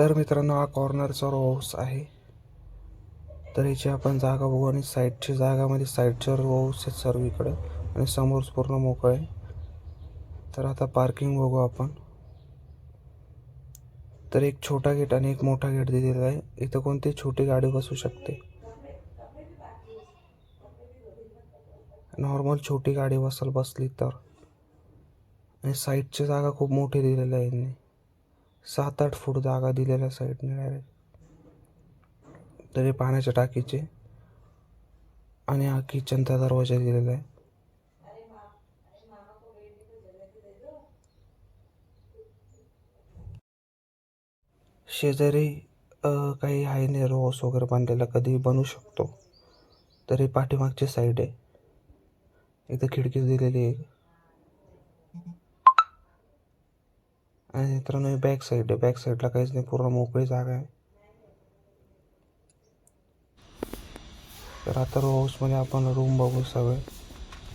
तर मित्रांनो हा कॉर्नरचा रोस आहे. तर याची आपण जागा बघू आणि साईडची जागामध्ये म्हणजे साईडच्या रो आहेत सर्वीकडे आणि समोर पूर्ण मोकळं आहे. तर आता पार्किंग बघू आपण. तर एक छोटा गेट आणि एक मोठा गेट दिलेला आहे. इथं कोणती छोटी गाडी बसू शकते? नॉर्मल छोटी गाडी बसल बसली तर. आणि साईडची जागा खूप मोठी दिलेली आहे यांनी. सात आठ फूट जागा दिलेल्या साईडने डायरेक्ट तरी पाण्याच्या टाकीचे आणि हा किचनचा दरवाजा दिलेला आहे. शेजारी काही आहे नाही रोस वगैरे बांधलेला कधी बनू शकतो. तरी पाठीमागची साईड आहे. इथं खिडकी दिलेली आहे. आणि मित्रांनो बॅक साईड आहे. बॅक साईडला काहीच नाही. पूर्ण मोकळी जागा आहे. तर आता रो हाऊसमध्ये आपण रूम बघू सगळे.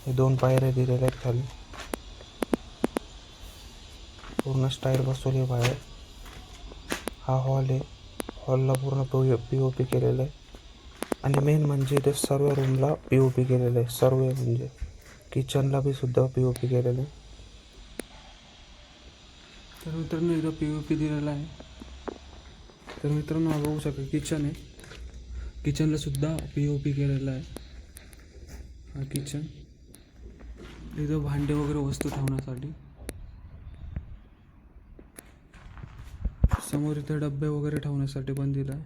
हे दोन पायऱ्या दिलेल्या आहेत खाली. पूर्ण स्टाईल बसवली आहे बाहेर. हा हॉल आहे. हॉलला पूर्ण पी पी ओ पी केलेलं आहे. आणि मेन म्हणजे ते सर्व रूमला पी ओ पी केलेलं आहे. सर्व म्हणजे किचनला बी सुद्धा पी ओ पी केलेलं आहे. तर मित्रांनो इथं पी ओ पी दिलेला आहे. तर मित्रांनो हा बघू शकता किचन आहे. किचनला सुद्धा पी ओ पी केलेला आहे. हा किचन इथं भांडे वगैरे वस्तू ठेवण्यासाठी. समोर इथे डब्बे वगैरे ठेवण्यासाठी पण दिला आहे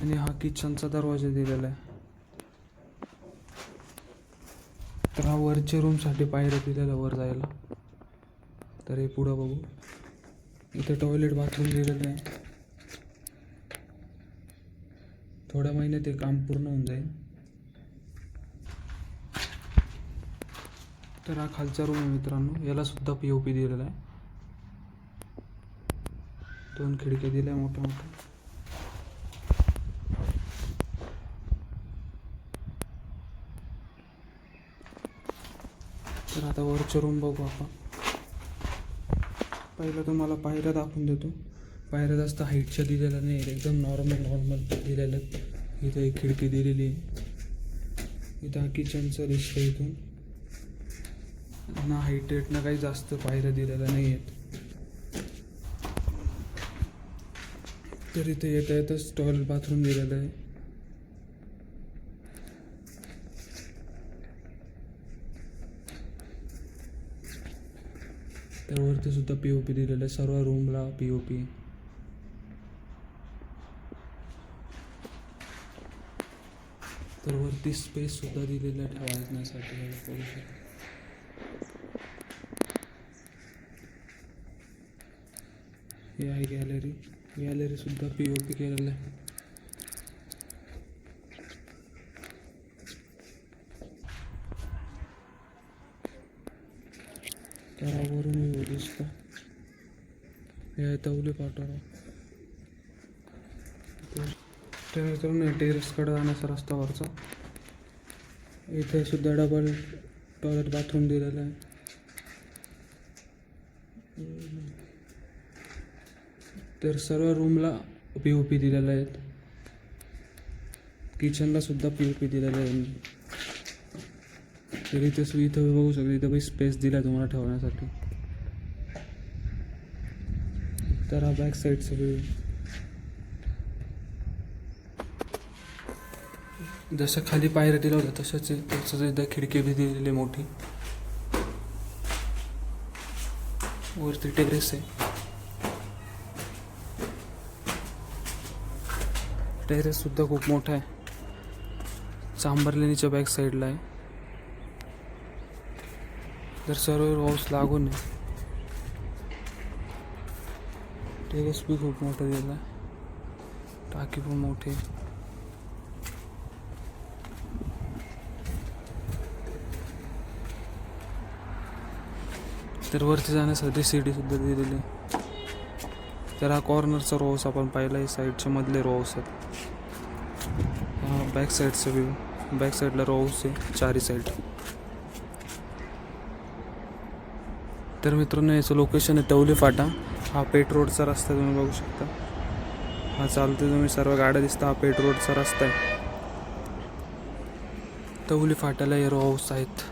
आणि हा किचनचा दरवाजा दिलेला आहे. तर हा वरच्या रूमसाठी पायऱ्या दिलेला वर जायला. तर हे पुढं बघू. इथं टॉयलेट बाथरूम दिलेलं आहे. थोड्या महिन्यात ते काम पूर्ण होऊन जाईल. तर हा खालचा रूम आहे मित्रांनो. याला सुद्धा पी ओ पी दिलेला आहे. दोन खिडक्या दिल्या मोठ्या मोठ्या. तर आता वरचे रूम बघू आपण. पहिलं तुम्हाला पायऱ्या दाखवून देतो. पायऱ्या जास्त हाईटच्या दिलेल्या नाही एकदम नॉर्मल नॉर्मल दिलेलं आहेत. इथं एक खिडकी दिलेली आहे. इथं हा किचनचं आहे इथून. ना हाईटेड ना काही जास्त पायऱ्या दिलेल्या नाही आहेत तर इथे येता येतं स्टॉल बाथरूम दिलेलं आहे. त्यावरती सुद्धा पी ओ पी दिलेलं आहे. सर्व रूमला पी ओ पी तर वरती स्पेस सुद्धा दिलेला आहे ठेवण्यासाठी हे करू शकतो. आहे गॅलरी गॅलरी सुद्धा पी ओ पी केलेलं आहे. त्यावरून येऊ दिसतो. हे तवली पाठवला तर मित्रांनो टेरेसकडे जाण्याचा रस्त्यावरचा इथे सुद्धा डबल टॉयलेट बाथरूम दिलेलं आहे. तर सर्व रूमला पी ओ पी दिलेलं आहेत. किचनला सुद्धा पी ओ पी दिलेलं आहे. तर इथे सु- इथं बघू शकतो इथं काही स्पेस दिला तुम्हाला ठेवण्यासाठी. तर हा बॅक साईड सगळी. जसं खाली पायऱ्या दिला होता तसंच आहे. तसंच इथं खिडकी बी दिलेली मोठी. वरती टेरेस आहे. टेरेस सुद्धा खूप मोठा आहे. चांबरलेणीच्या बॅक साईडला आहे. जर सर्व हाऊस लागून आहे. टेरेस बी खूप मोठं दिलं. टाकी पण मोठी. तर वरती जाण्यासाठी सीडी सुद्धा दिलेली तर हा कॉर्नरचा रोस आपण पाहिला आहे. साईडच्या मधले रोस आहेत. हा बॅक साईडचा व्ह्यू बॅक साईडला रोस आहे. चारी साईड तर मित्रांनो याचं लोकेशन आहे तवली फाटा हा पेट रोडचा रस्ता तुम्ही बघू शकता. हा चालतो तुम्ही सर्व गाड्या दिसता हा पेट रोडचा रस्ता आहे. तवली फाट्याला एरो हाऊस आहेत.